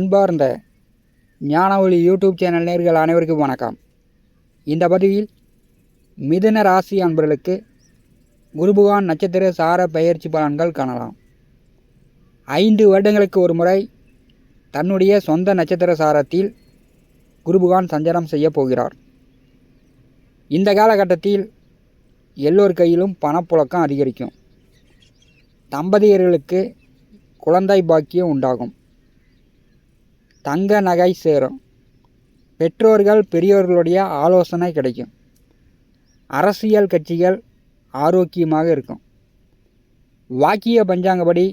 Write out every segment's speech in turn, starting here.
அன்பார்ந்த ஞானவழி YouTube channel நேர்கள் அனைவருக்கும் வணக்கம். இந்த பதிவில் மிதுன ராசி அன்பர்களுக்கு குருபுகான் நட்சத்திர சார பயிற்சி பலன்கள் காணலாம். ஐந்து வருடங்களுக்கு ஒரு முறை தன்னுடைய சொந்த நட்சத்திர சாரத்தில் குருபுகான் சஞ்சாரம் செய்ய போகிறார். இந்த காலகட்டத்தில் எல்லோர் கையிலும் பணப்புழக்கம் அதிகரிக்கும். தம்பதியர்களுக்கு குழந்தை பாக்கியம் உண்டாகும். தங்க நகை சேரும். பெற்றோர்கள் பெரியோர்களுடைய ஆலோசனை கிடைக்கும். அரசியல் கட்சிகள் ஆரோக்கியமாக இருக்கும். வாக்கிய பஞ்சாங்கப்படி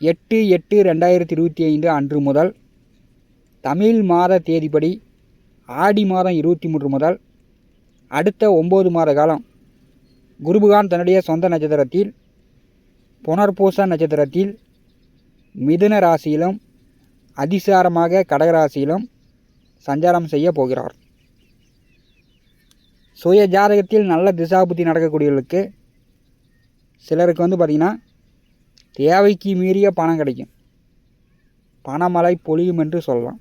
எட்டு எட்டு ரெண்டாயிரத்தி இருபத்தி ஐந்து அன்று முதல் தமிழ் மாத தேதிப்படி ஆடி மாதம் இருபத்தி மூன்று முதல் அடுத்த ஒம்பது மாத காலம் குருபகான் தன்னுடைய சொந்த நட்சத்திரத்தில் புனர்பூச நட்சத்திரத்தில் மிதுன ராசியிலும் அதிசாரமாக கடகராசியிலும் சஞ்சாரம் செய்ய போகிறார். சுய ஜாதகத்தில் நல்ல திசாபுத்தி நடக்கக்கூடியவர்களுக்கு சிலருக்கு வந்து பார்த்திங்கன்னா தேவைக்கு மீறிய பணம் கிடைக்கும். பணமழை பொழியும் என்று சொல்லலாம்.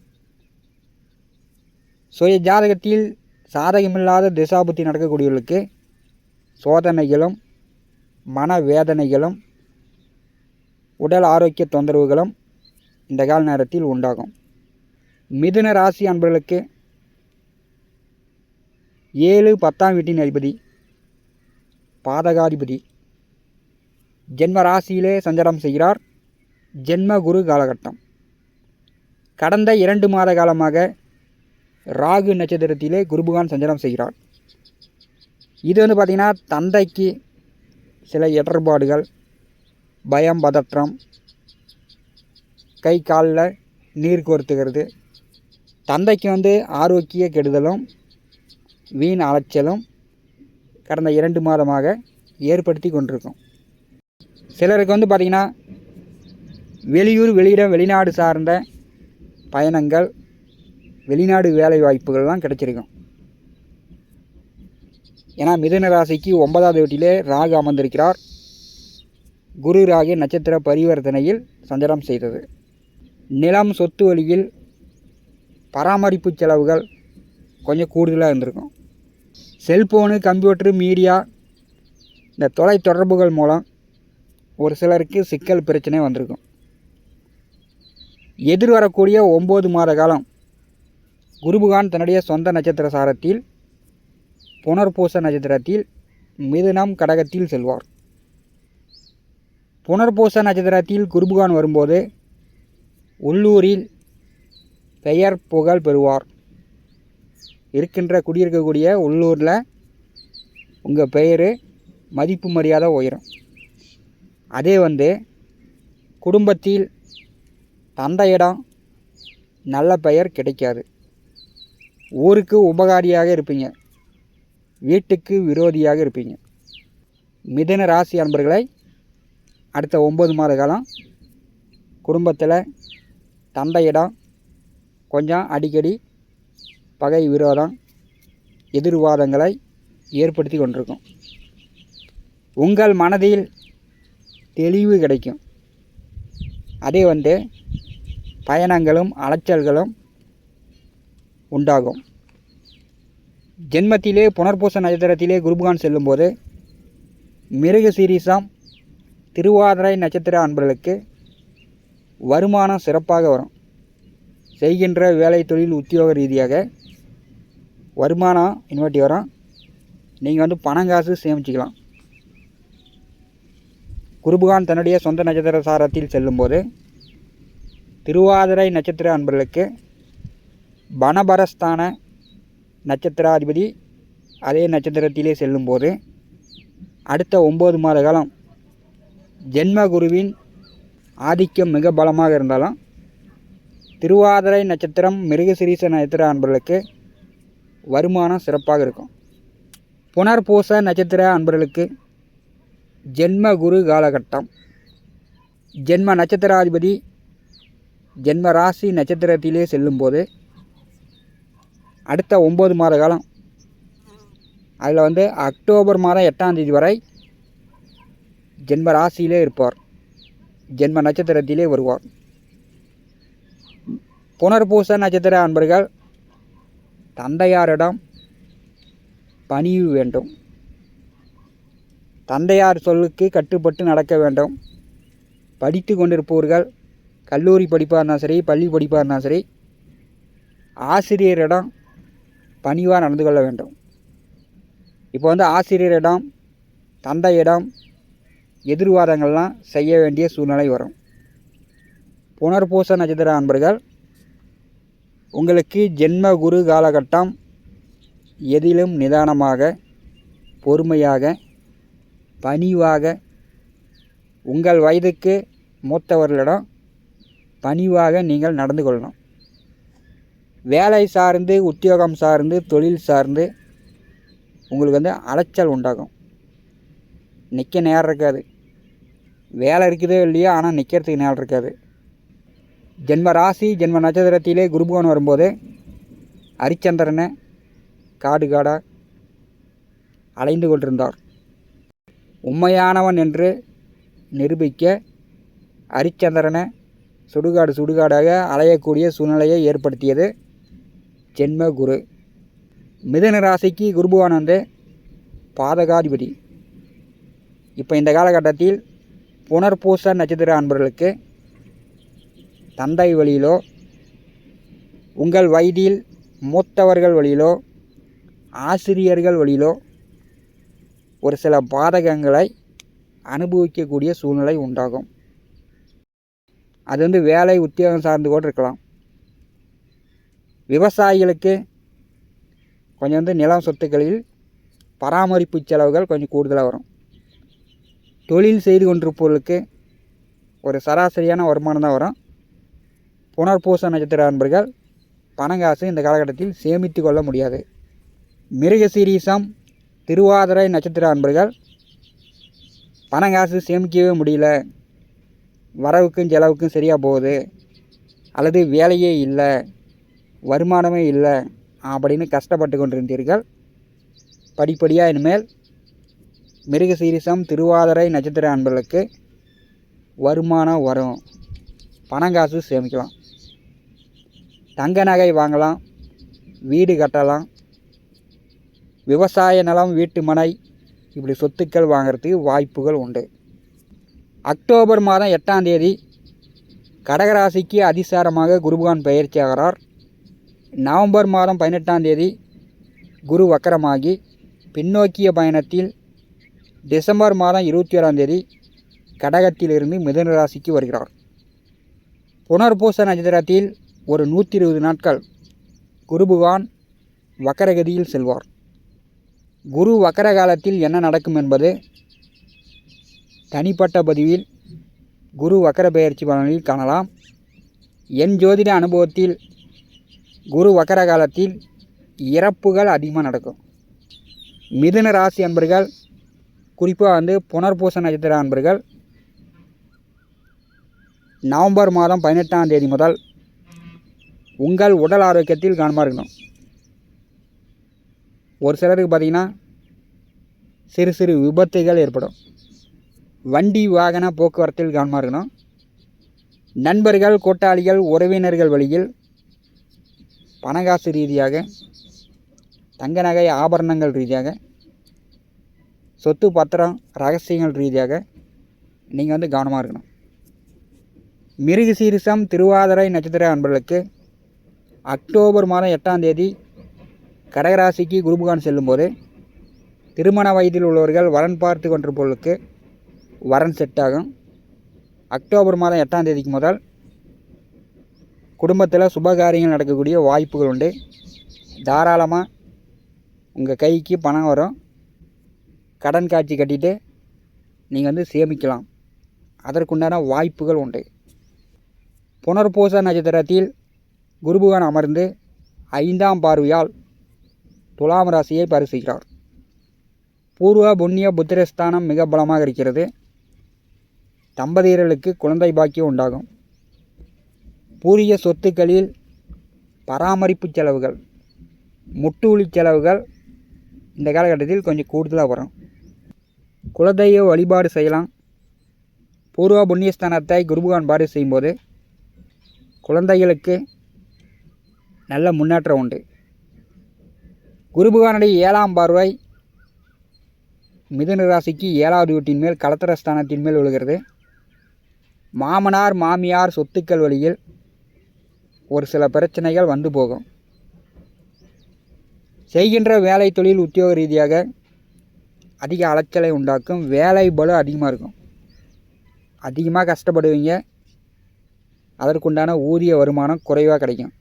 சுய ஜாதகத்தில் சாதகமில்லாத திசாபுத்தி நடக்கக்கூடியவர்களுக்கு சோதனைகளும் மனவேதனைகளும் உடல் ஆரோக்கிய தொந்தரவுகளும் இந்த கால நேரத்தில் உண்டாகும். மிதுன ராசி அன்பர்களுக்கு ஏழு பத்தாம் வீட்டின் அதிபதி பாதகாதிபதி. ஜென்ம ராசியிலே சஞ்சாரம் செய்கிறார். ஜென்ம குரு காலகட்டம். கடந்த இரண்டு மாத காலமாக ராகு நட்சத்திரத்திலே குருபகான் சஞ்சாரம் செய்கிறார். இது வந்து பார்த்திங்கன்னா தந்தைக்கு சில இடர்பாடுகள் பயம் பதற்றம் கை காலில் நீர் கோர்த்துக்கிறது தந்தைக்கு வந்து ஆரோக்கிய கெடுதலும் வீண் அலைச்சலும் கடந்த இரண்டு மாதமாக ஏற்படுத்தி கொண்டிருக்கும். சிலருக்கு வந்து பார்த்திங்கன்னா வெளியூர் வெளியிடம் வெளிநாடு சார்ந்த பயணங்கள் வெளிநாடு வேலை வாய்ப்புகள்லாம் கிடைச்சிருக்கும். ஏன்னா மிதுன ராசிக்கு ஒன்பதாவது வீட்டிலே ராகு அமர்ந்திருக்கிறார். குரு ராகு நட்சத்திர பரிவர்த்தனையில் சஞ்சாரம் செய்தது. நிலம் சொத்து வழியில் பராமரிப்பு செலவுகள் கொஞ்சம் கூடுதலாக இருந்திருக்கும். செல்ஃபோனு கம்ப்யூட்டரு மீடியா இந்த தொலை தொடர்புகள் மூலம் ஒரு சிலருக்கு சிக்கல் பிரச்சனை வந்திருக்கும். எதிர்வரக்கூடிய ஒம்பது மாத காலம் குருபகான் தன்னுடைய சொந்த நட்சத்திர சாரத்தில் புனர்பூச நட்சத்திரத்தில் மிதுனம் கடகத்தில் செல்வார். புனர்பூச நட்சத்திரத்தில் குருபகான் வரும்போது உள்ளூரில் பெயர் புகழ் பெறுவார். இருக்கின்ற குடியிருக்கக்கூடிய உள்ளூரில் உங்கள் பெயர் மதிப்பு மரியாதை உயரும். அதே வந்து குடும்பத்தில் தந்தையிடம் நல்ல பெயர் கிடைக்காது. ஊருக்கு உபகாரியாக இருப்பீங்க. வீட்டுக்கு விரோதியாக இருப்பீங்க. மிதன ராசி அன்பர்களை அடுத்த ஒம்பது மாத காலம் குடும்பத்தில் தந்தையிடம் கொஞ்சம் அடிக்கடி பகை விரோதம் எதிர்வாதங்களை ஏற்படுத்தி கொண்டிருக்கும். உங்கள் மனதில் தெளிவு கிடைக்கும். அதே வந்து பயணங்களும் அலைச்சல்களும் உண்டாகும். ஜென்மத்திலே புனர்பூச நட்சத்திரத்திலே குருபகான் செல்லும்போது மிருக சீரீசம் திருவாதிரை நட்சத்திர அன்பர்களுக்கு வருமானம் சிறப்பாக வரும். செய்கின்ற வேலை தொழில் உத்தியோக ரீதியாக வருமானம் இன்வெட்டி வரும். நீங்கள் வந்து பணங்காசு சேமிச்சிக்கலாம். குருபகான் தன்னுடைய சொந்த நட்சத்திர சாரத்தில் செல்லும்போது திருவாதிரை நட்சத்திர அன்பர்களுக்கு பணபரஸ்தான நட்சத்திராதிபதி அதே நட்சத்திரத்திலே செல்லும்போது அடுத்த ஒம்பது மாத காலம் ஜென்ம குருவின் ஆதிக்கம் மிக பலமாக இருந்தாலும் திருவாதிரை நட்சத்திரம் மிருகசிரீச நட்சத்திர அன்பர்களுக்கு வருமானம் சிறப்பாக இருக்கும். புனர்பூச நட்சத்திர அன்பர்களுக்கு ஜென்ம குரு காலகட்டம். ஜென்ம நட்சத்திராதிபதி ஜென்ம ராசி நட்சத்திரத்திலே செல்லும்போது அடுத்த ஒம்பது மாத காலம் அதில் வந்து அக்டோபர் மாதம் எட்டாம் தேதி வரை ஜென்ம ராசியிலே இருப்பார் ஜென்ம நட்சத்திரத்திலே வருவார். புனர்பூச நட்சத்திர அன்பர்கள் தந்தையாரிடம் பணிவு வேண்டும். தந்தையார் சொல்லுக்கு கட்டுப்பட்டு நடக்க வேண்டும். படித்து கொண்டிருப்பவர்கள் கல்லூரி படிப்பாக இருந்தாலும் சரி பள்ளி படிப்பாக இருந்தாலும் சரி ஆசிரியரிடம் பணிவாக நடந்து கொள்ள வேண்டும். இப்போ வந்து ஆசிரியரிடம் தந்தையிடம் எதிர்வாதங்கள்லாம் செய்ய வேண்டிய சூழ்நிலை வரும். புனர்பூச நட்சத்திர அன்பர்கள் உங்களுக்கு ஜென்ம குரு காலகட்டம் எதிலும் நிதானமாக பொறுமையாக பணிவாக உங்கள் வயதுக்கு மூத்தவர்களிடம் பணிவாக நீங்கள் நடந்து கொள்ளணும். வேலை சார்ந்து உத்தியோகம் சார்ந்து தொழில் சார்ந்து உங்களுக்கு வந்து அலைச்சல் உண்டாகும். நிற்க நேரம் இருக்காது. வேலை இருக்குதோ இல்லையோ ஆனால் நிற்கிறதுக்கு நேரம் இருக்காது. ஜென்ம ராசி ஜென்ம நட்சத்திரத்திலே குருபகவான் வரும்போது ஹரிச்சந்திரனை காடு காடாக அலைந்து கொண்டிருந்தார். உண்மையானவன் என்று நிரூபிக்க ஹரிச்சந்திரனை சுடுகாடு சுடுகாடாக அலையக்கூடிய சூழ்நிலையை ஏற்படுத்தியது ஜென்ம குரு. மிதன ராசிக்கு குருபகவான் வந்து பாதகாதிபதி. இப்போ இந்த காலகட்டத்தில் புனர்பூச நட்சத்திர அன்பர்களுக்கு தந்தை வழியிலோ உங்கள் வயதில் மூத்தவர்கள் வழியிலோ ஆசிரியர்கள் வழியிலோ ஒரு சில பாதகங்களை அனுபவிக்கக்கூடிய சூழ்நிலை உண்டாகும். அது வந்து வேலை உத்தியோகம் சார்ந்து கூட இருக்கலாம். விவசாயிகளுக்கு கொஞ்சம் வந்து நிலம் சொத்துக்களில் பராமரிப்பு செலவுகள் கொஞ்சம் கூடுதலாக வரும். தொழில் செய்து கொண்டிருப்பவர்களுக்கு ஒரு சராசரியான வருமானம் தான் வரும். புனர்பூச நட்சத்திர அன்பர்கள் பணங்காசு இந்த காலகட்டத்தில் சேமித்து கொள்ள முடியாது. மிருகசீரீசம் திருவாதிரை நட்சத்திர அன்பர்கள் பணங்காசு சேமிக்கவே முடியல. வரவுக்கும் செலவுக்கும் சரியாக போகுது. அல்லது வேலையே இல்லை வருமானமே இல்லை அப்படின்னு கஷ்டப்பட்டு கொண்டிருந்தீர்கள். படிப்படியாக இனிமேல் மிருக சீரிசம் திருவாதிரை நட்சத்திர அன்பர்களுக்கு வருமானம் வரும். பணம் காசு சேமிக்கலாம். தங்க நகை வாங்கலாம். வீடு கட்டலாம். விவசாய நிலம் வீட்டு மனை இப்படி சொத்துக்கள் வாங்குறதுக்கு வாய்ப்புகள் உண்டு. அக்டோபர் மாதம் எட்டாம் தேதி கடகராசிக்கு அதிசாரமாக குருபகான் பயிற்சி ஆகிறார். நவம்பர் மாதம் பதினெட்டாம் தேதி குரு வக்கரமாகி பின்னோக்கிய பயணத்தில் டிசம்பர் மாதம் இருபத்தி ஏழாம் தேதி கடகத்திலிருந்து மிதுன ராசிக்கு வருகிறார். புனர்பூச நட்சத்திரத்தில் ஒரு நூற்றி இருபது நாட்கள் குருபகான் வக்கரகதியில் செல்வார். குரு வக்கர காலத்தில் என்ன நடக்கும் என்பது தனிப்பட்ட பதிவில் குரு வக்கர பெயர்ச்சி பலனில் காணலாம். என் ஜோதிட அனுபவத்தில் குரு வக்கர காலத்தில் இறப்புகள் அதிகமாக நடக்கும். மிதுன ராசி அன்பர்கள் குறிப்பாக வந்து புனர்பூச நட்சத்திர அன்பர்கள் நவம்பர் மாதம் பதினெட்டாம் தேதி முதல் உங்கள் உடல் ஆரோக்கியத்தில் கவனமாக இருக்கணும் ஒரு சிலருக்கு பார்த்திங்கன்னா சிறு சிறு விபத்துகள் ஏற்படும். வண்டி வாகன போக்குவரத்தில் கவனமாக இருக்கணும் நண்பர்கள் கூட்டாளிகள் உறவினர்கள் வழியில் பணகாசு ரீதியாக தங்க நகை ஆபரணங்கள் ரீதியாக சொத்து பத்திரம் ரகசியங்கள் ரீதியாக நீங்கள் வந்து கவனமாக இருக்கணும். மிருகு சீரிசம் திருவாதிரை நட்சத்திர அன்பர்களுக்கு அக்டோபர் மாதம் எட்டாம் தேதி கடகராசிக்கு குருபகான் செல்லும்போது திருமண வயதில் உள்ளவர்கள் வரன் பார்த்து கொண்டிருப்பவர்களுக்கு வரன் செட் ஆகும். அக்டோபர் மாதம் எட்டாம் தேதிக்கு முதல் குடும்பத்தில் சுபகாரியங்கள் நடக்கக்கூடிய வாய்ப்புகள் உண்டு. தாராளமாக உங்கள் கைக்கு பணம் வரும். கடன் காட்சி கட்டிட்டு நீங்கள் வந்து சேமிக்கலாம். அதற்குண்டான வாய்ப்புகள் உண்டு. புனர்பூச நட்சத்திரத்தில் குருபகான் அமர்ந்து ஐந்தாம் பார்வையால் துலாம் ராசியை பரிசுகிறார் பூர்வ புண்ணிய புத்திரஸ்தானம் மிக பலமாக இருக்கிறது. தம்பதியர்களுக்கு குழந்தை பாக்கியம் உண்டாகும். பூரிய சொத்துக்களில் பராமரிப்பு செலவுகள் முட்டுவலி செலவுகள் இந்த காலகட்டத்தில் கொஞ்சம் கூடுதலாக வரும். குலதெய்வ வழிபாடு செய்யலாம். பூர்வ புண்ணியஸ்தானத்தை குருபகான் பாடு செய்யும்போது குழந்தைகளுக்கு நல்ல முன்னேற்றம் உண்டு. குருபகானுடைய ஏழாம் பார்வை மிதுன ராசிக்கு ஏழாவது வீட்டின் மேல் கலத்திர ஸ்தானத்தின் மேல் விழுகிறது. மாமனார் மாமியார் சொத்துக்கள் வழியில் ஒரு சில பிரச்சனைகள் வந்து போகும். செய்கின்ற வேலை தொழில் உத்தியோக ரீதியாக அதிக அலைச்சலை உண்டாக்கும். வேலை பலு அதிகமாக இருக்கும். அதிகமாக கஷ்டப்படுவீங்க. அதற்குண்டான ஊதிய வருமானம் குறைவாக கிடைக்கும்.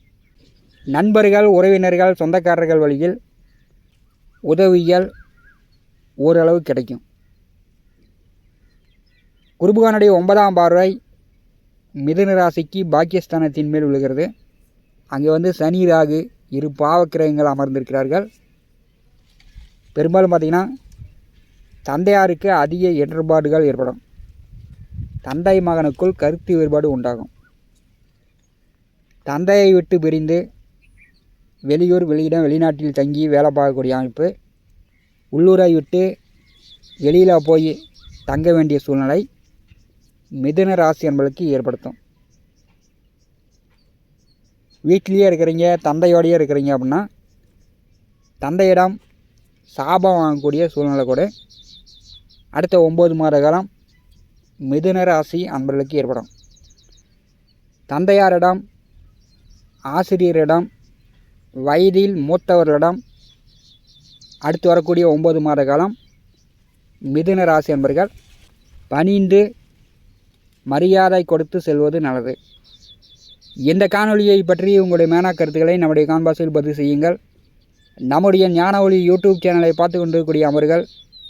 நண்பர்கள் உறவினர்கள் சொந்தக்காரர்கள் வழியில் உதவிகள் ஓரளவு கிடைக்கும். குருபகானுடைய ஒன்பதாம் பார்வை மிதுன ராசிக்கு பாக்கியஸ்தானத்தின் மேல் விழுகிறது. அங்கே வந்து சனி ராகு இரு பாவக்கிரகங்கள் அமர்ந்திருக்கிறார்கள். பெரும்பாலும் பார்த்திங்கன்னா தந்தையாருக்கு அதிக இடர்பாடுகள் ஏற்படும். தந்தை மகனுக்குள் கருத்து வேறுபாடு உண்டாகும். தந்தையை விட்டு பிரிந்து வெளியூர் வெளியிடம் வெளிநாட்டில் தங்கி வேலை பார்க்கக்கூடிய அமைப்பு உள்ளூரை விட்டு வெளியில் போய் தங்க வேண்டிய சூழ்நிலை மிதுன ராசி என்பதற்கு ஏற்படுத்தும். வீட்டிலேயே இருக்கிறீங்க தந்தையோடையே இருக்கிறீங்க அப்படின்னா தந்தையிடம் சாபம் வாங்கக்கூடிய சூழ்நிலை கூட அடுத்த ஒம்பது மாத காலம் மிதுன ராசி அன்பர்களுக்கு ஏற்படும். தந்தையாரிடம் ஆசிரியரிடம் வயதில் மூத்தவர்களிடம் அடுத்து வரக்கூடிய ஒம்பது மாத காலம் மிதுன ராசி என்பர்கள் பணிந்து மரியாதை கொடுத்து செல்வது நல்லது. இந்த காணொலியை பற்றி உங்களுடைய மேனா கருத்துக்களை நம்முடைய கான்பாஸில் பதிவு செய்யுங்கள். நம்முடைய ஞான ஒளி யூடியூப் சேனலை பார்த்து கொண்டிருக்கக்கூடிய அமர்கள்